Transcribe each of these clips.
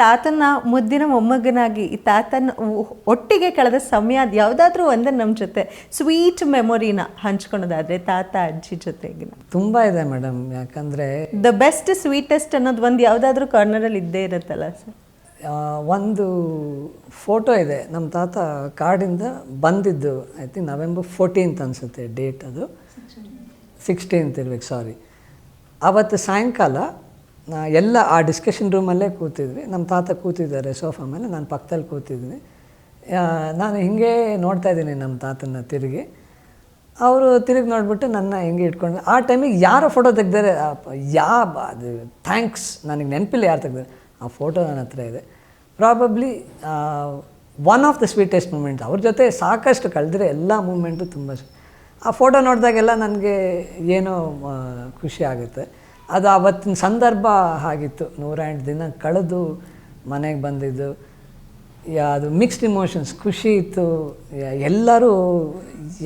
ತಾತನ ಮುದ್ದಿನ ಮೊಮ್ಮಗನಾಗಿ ಈ ತಾತನ ಒಟ್ಟಿಗೆ ಕಳೆದ ಸಮಯ ಅದು ಯಾವುದಾದ್ರೂ ಒಂದೇ ನಮ್ಮ ಜೊತೆ ಸ್ವೀಟ್ ಮೆಮೊರಿನ ಹಂಚ್ಕೊಳೋದಾದ್ರೆ ತಾತ ಅಜ್ಜಿ ಜೊತೆಗಿನ. ತುಂಬ ಇದೆ ಮೇಡಮ್. ಯಾಕಂದರೆ ದ ಬೆಸ್ಟ್ ಸ್ವೀಟೆಸ್ಟ್ ಅನ್ನೋದು ಒಂದು ಯಾವುದಾದ್ರೂ ಕಾರ್ನರಲ್ಲಿ ಇದ್ದೇ ಇರುತ್ತಲ್ಲ ಸರ್? ಒಂದು ಫೋಟೋ ಇದೆ. ನಮ್ಮ ತಾತ ಕಾರ್ಡಿಂದ ಬಂದಿದ್ದು ಐ ತಿಂಕ್ ನವೆಂಬರ್ ಫೋರ್ಟೀನ್ತ್ ಅನಿಸುತ್ತೆ ಡೇಟ್ ಅದು. ಸಿಕ್ಸ್ಟೀನ್ತ್ ಇರ್ಬೇಕು ಸಾರಿ. ಆವತ್ತು ಸಾಯಂಕಾಲ ಎಲ್ಲ ಆ ಡಿಸ್ಕಷನ್ ರೂಮಲ್ಲೇ ಕೂತಿದ್ವಿ. ನಮ್ಮ ತಾತ ಕೂತಿದ್ದಾರೆ ಸೋಫಾ ಮೇಲೆ, ನಾನು ಪಕ್ಕದಲ್ಲಿ ಕೂತಿದ್ದೀನಿ ನಾನು ಹಿಂಗೆ ನೋಡ್ತಾ ಇದ್ದೀನಿ ನಮ್ಮ ತಾತನ ತಿರುಗಿ. ಅವರು ತಿರುಗಿ ನೋಡಿಬಿಟ್ಟು ನನ್ನ ಹಿಂಗೆ ಇಟ್ಕೊಂಡು ಆ ಟೈಮಿಗೆ ಯಾರೋ ಫೋಟೋ ತೆಗ್ದಾರೆ. ಯಾ ಅದು ಥ್ಯಾಂಕ್ಸ್ ನನಗೆ ನೆನಪಿಲ್ಲ ಯಾರು ತೆಗ್ದಾರೆ. ಆ ಫೋಟೋ ನನ್ನ ಹತ್ರ ಇದೆ. Probably one of the sweetest moment ಅವ್ರ ಜೊತೆ ಸಾಕಷ್ಟು ಕಳೆದ್ರೆ ಎಲ್ಲ ಮೂಮೆಂಟು ತುಂಬ ಆ ಫೋಟೋ ನೋಡಿದಾಗೆಲ್ಲ ನನಗೆ ಏನೋ ಖುಷಿ ಆಗುತ್ತೆ. ಅದು ಆವತ್ತಿನ ಸಂದರ್ಭ ಆಗಿತ್ತು. ನೂರ ಎಂಟು ದಿನ ಕಳೆದು ಮನೆಗೆ ಬಂದಿದ್ದು. ಅದು ಮಿಕ್ಸ್ಡ್ ಇಮೋಷನ್ಸ್ ಖುಷಿ ಇತ್ತು. ಎಲ್ಲರೂ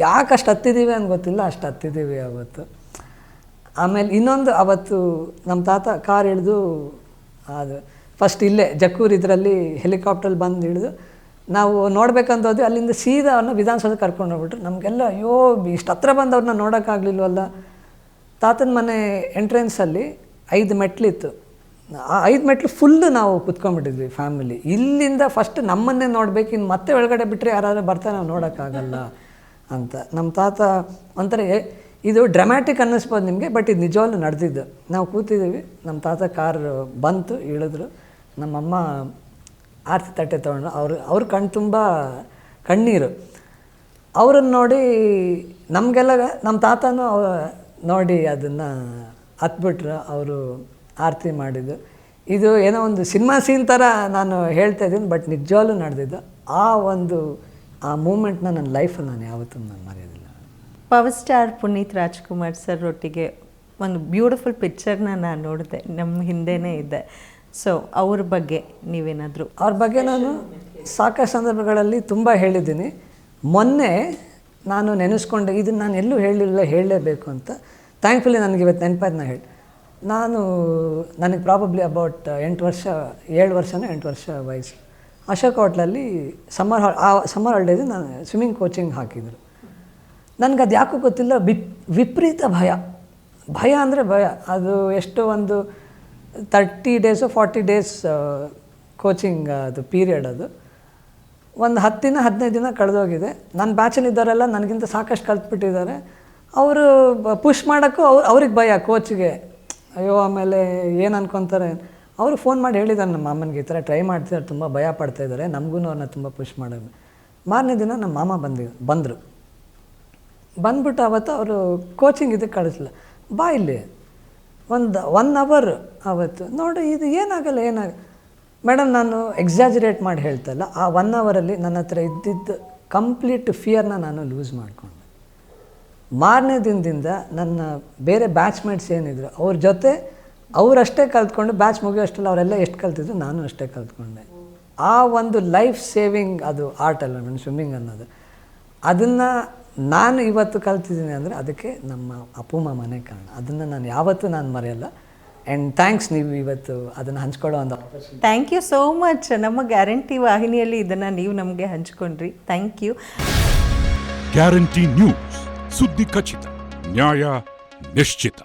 ಯಾಕೆ ಅಷ್ಟು ಹತ್ತಿದ್ದೀವಿ ಅಂತ ಗೊತ್ತಿಲ್ಲ, ಅಷ್ಟು ಹತ್ತಿದ್ದೀವಿ ಅವತ್ತು. ಆಮೇಲೆ ಇನ್ನೊಂದು ಅವತ್ತು ನಮ್ಮ ತಾತ ಕಾರ್ ಹಿಡಿದು ಅದು ಫಸ್ಟ್ ಇಲ್ಲೇ ಜಕ್ಕೂರು ಇದರಲ್ಲಿ ಹೆಲಿಕಾಪ್ಟ್ರಲ್ಲಿ ಬಂದು ಇಳಿದು ನಾವು ನೋಡ್ಬೇಕಂತ ಹೋದ್ವಿ. ಅಲ್ಲಿಂದ ಸೀದಾ ಅವ್ರನ್ನ ವಿಧಾನಸೌಧ ಕರ್ಕೊಂಡು ಹೋಗ್ಬಿಟ್ರು. ನಮಗೆಲ್ಲ, ಅಯ್ಯೋ, ಇಷ್ಟು ಹತ್ರ ಬಂದವ್ರನ್ನ ನೋಡೋಕ್ಕಾಗಲಿಲ್ವಲ್ಲ. ತಾತನ ಮನೆ ಎಂಟ್ರೆನ್ಸಲ್ಲಿ ಐದು ಮೆಟ್ಲಿತ್ತು. ಆ ಐದು ಮೆಟ್ಲು ಫುಲ್ಲು ನಾವು ಕುತ್ಕೊಂಡ್ಬಿಟ್ಟಿದ್ವಿ ಫ್ಯಾಮಿಲಿ ಇಲ್ಲಿಂದ ಫಸ್ಟ್ ನಮ್ಮನ್ನೇ ನೋಡ್ಬೇಕು, ಇನ್ನು ಮತ್ತೆ ಒಳಗಡೆ ಬಿಟ್ಟರೆ ಯಾರಾದರೂ ಬರ್ತಾರೆ, ನಾವು ನೋಡೋಕ್ಕಾಗಲ್ಲ ಅಂತ. ನಮ್ಮ ತಾತ ಒಂಥರ ಇದು ಡ್ರಾಮ್ಯಾಟಿಕ್ ಅನ್ನಿಸ್ಬೋದು ನಿಮಗೆ ಬಟ್ ಇದು ನಿಜವಾಗ್ಲೂ ನಡೆದಿದ್ದು. ನಾವು ಕೂತಿದ್ದೀವಿ, ನಮ್ಮ ತಾತ ಕಾರ್ ಬಂತು, ಇಳಿದ್ರು. ನಮ್ಮಮ್ಮ ಆರತಿ ತಟ್ಟೆ ತೊಗೊಂಡು ಅವರು, ಅವ್ರ ಕಣ್ಣು ತುಂಬ ಕಣ್ಣೀರು. ಅವ್ರನ್ನ ನೋಡಿ ನಮಗೆಲ್ಲ, ನಮ್ಮ ತಾತನೂ ನೋಡಿ ಅದನ್ನು ಹತ್ಬಿಟ್ರು ಅವರು ಆರತಿ ಮಾಡಿದ್ದು. ಇದು ಏನೋ ಒಂದು ಸಿನಿಮಾ ಸೀನ್ ಥರ ನಾನು ಹೇಳ್ತಾ ಇದ್ದೀನಿ ಬಟ್ ನಿಜವಾಗ್ಲೂ ನಡೆದಿದ್ದು. ಆ ಒಂದು ಆ ಮೂಮೆಂಟ್ನ ನನ್ನ ಲೈಫಲ್ಲಿ ನಾನು ಯಾವತ್ತೂ ನಾನು ಮರೆಯೋದಿಲ್ಲ. Power star Puneeth Rajkumar sir ಒಟ್ಟಿಗೆ ಒಂದು ಬ್ಯೂಟಿಫುಲ್ ಪಿಕ್ಚರ್ನ ನಾನು ನೋಡಿದೆ. ನಮ್ಮ ಹಿಂದೆನೇ ಇದೆ. ಸೊ ಅವ್ರ ಬಗ್ಗೆ ನೀವೇನಾದರೂ ಅವ್ರ ಬಗ್ಗೆ ನಾನು ಸಾಕಷ್ಟು ಸಂದರ್ಭಗಳಲ್ಲಿ ತುಂಬ ಹೇಳಿದ್ದೀನಿ. ಮೊನ್ನೆ ನಾನು ನೆನೆಸ್ಕೊಂಡೆ ಇದನ್ನು ನಾನು ಎಲ್ಲೂ ಹೇಳಿಲ್ಲ, ಹೇಳಲೇಬೇಕು ಅಂತ. ಥ್ಯಾಂಕ್ಫುಲಿ ನನಗೆ ಇವತ್ತು ನೆನಪಾಯ್ತು ಹೇಳಿ. ನಾನು ನನಗೆ ಪ್ರಾಬಬ್ಲಿ ಅಬೌಟ್ ಎಂಟು ವರ್ಷ, ಏಳು ವರ್ಷನೋ ಎಂಟು ವರ್ಷ ವಯಸ್ಸು. ಅಶೋಕ್ ಹೋಟ್ಲಲ್ಲಿ ಸಮ್ಮರ್ ಹಾಲ್ ಆ ಸಮ್ಮರ್ ಹಾಲಿಡೇಸ್ ನಾನು ಸ್ವಿಮ್ಮಿಂಗ್ ಕೋಚಿಂಗ್ ಹಾಕಿದರು. ನನಗೆ ಅದು ಯಾಕೂ ಗೊತ್ತಿಲ್ಲ, ವಿಪ್, ವಿಪರೀತ ಭಯ. ಭಯ ಅಂದರೆ ಭಯ. ಅದು ಎಷ್ಟು ಒಂದು thirty days forty days coaching ಅದು ಪೀರಿಯಡ್ ಅದು. ಒಂದು ಹತ್ತಿನ ದಿನ ಹದಿನೈದು ದಿನ ಕಳೆದೋಗಿದೆ. ನನ್ನ ಬ್ಯಾಚಲ್ಲಿದ್ದವರೆಲ್ಲ ನನಗಿಂತ ಸಾಕಷ್ಟು ಕಲ್ತ್ಬಿಟ್ಟಿದ್ದಾರೆ. ಅವರು ಪುಷ್ ಮಾಡೋಕ್ಕೂ ಅವ್ರು, ಅವ್ರಿಗೆ ಭಯ ಕೋಚ್ಗೆ. ಅಯ್ಯೋ, ಆಮೇಲೆ ಏನು ಅನ್ಕೊತಾರೆ? ಅವರು ಫೋನ್ ಮಾಡಿ ಹೇಳಿದ್ದಾರೆ ನಮ್ಮ ಮಾಮನಿಗೆ, ಈ ಥರ ಟ್ರೈ ಮಾಡ್ತಿದ್ದಾರೆ, ತುಂಬ ಭಯ ಪಡ್ತಾ ಇದ್ದಾರೆ. ನಮಗೂ ಅವ್ರನ್ನ ತುಂಬ ಪುಷ್ ಮಾಡೋದು. ಮಾರನೇ ದಿನ ನಮ್ಮ ಮಾಮ ಬಂದಿ ಬಂದರು. ಬಂದ್ಬಿಟ್ಟು ಆವತ್ತು ಅವರು ಕೋಚಿಂಗ್ ಇದಕ್ಕೆ ಕಳಿಸ್ಲಿಲ್ಲ. ಬಾ ಇಲ್ಲಿ. ಒಂದು ಒನ್ ಅವರ್ ಆವತ್ತು ನೋಡಿ, ಇದು ಏನಾಗಲ್ಲ, ಏನಾಗ. ಮೇಡಮ್, ನಾನು ಎಕ್ಸಾಜರೇಟ್ ಮಾಡಿ ಹೇಳ್ತಲ್ಲ, ಆ ಒನ್ ಅವರಲ್ಲಿ ನನ್ನ ಹತ್ರ ಇದ್ದಿದ್ದ ಕಂಪ್ಲೀಟ್ ಫಿಯರ್ನ ನಾನು ಲೂಸ್ ಮಾಡಿಕೊಂಡೆ. ಮಾರನೇ ದಿನದಿಂದ ನನ್ನ ಬೇರೆ ಬ್ಯಾಚ್ಮೇಟ್ಸ್ ಏನಿದ್ರು, ಅವ್ರ ಜೊತೆ ಅವರಷ್ಟೇ ಕಲ್ತ್ಕೊಂಡು ಬ್ಯಾಚ್ ಮುಗಿಯೋಷ್ಟಲ್ಲ ಅವರೆಲ್ಲ ಎಷ್ಟು ಕಲ್ತಿದ್ರು ನಾನು ಅಷ್ಟೇ ಕಲ್ತ್ಕೊಂಡೆ. ಆ ಒಂದು ಲೈಫ್ ಸೇವಿಂಗ್ ಅದು ಆರ್ಟ್ ಅಲ್ಲ ಮೇಡಮ್ ಸ್ವಿಮ್ಮಿಂಗ್ ಅನ್ನೋದು. ಅದನ್ನು ನಾನು ಇವತ್ತು ಕಲ್ತಿದ್ದೀನಿ ಅಂದರೆ ಅದಕ್ಕೆ ನಮ್ಮ ಅಪ್ಪುಮ್ಮ ಮನೆ ಕಾರಣ. ಅದನ್ನು ನಾನು ಯಾವತ್ತೂ ನಾನು ಮರೆಯಲ್ಲ. ಆ್ಯಂಡ್ ಥ್ಯಾಂಕ್ಸ್ ನೀವು ಇವತ್ತು ಅದನ್ನು ಹಂಚ್ಕೊಳ್ಳೋ ಒಂದು ಅವಕಾಶ ಥ್ಯಾಂಕ್ ಯು ಸೋ ಮಚ್ ನಮ್ಮ ಗ್ಯಾರಂಟಿ ವಾಹಿನಿಯಲ್ಲಿ ಇದನ್ನು ನೀವು ನಮಗೆ ಹಂಚ್ಕೊಂಡ್ರಿ. ಥ್ಯಾಂಕ್ ಯು ಗ್ಯಾರಂಟಿ ನ್ಯೂಸ್ ಸುದ್ದಿ ಖಚಿತ ನ್ಯಾಯ ನಿಶ್ಚಿತ.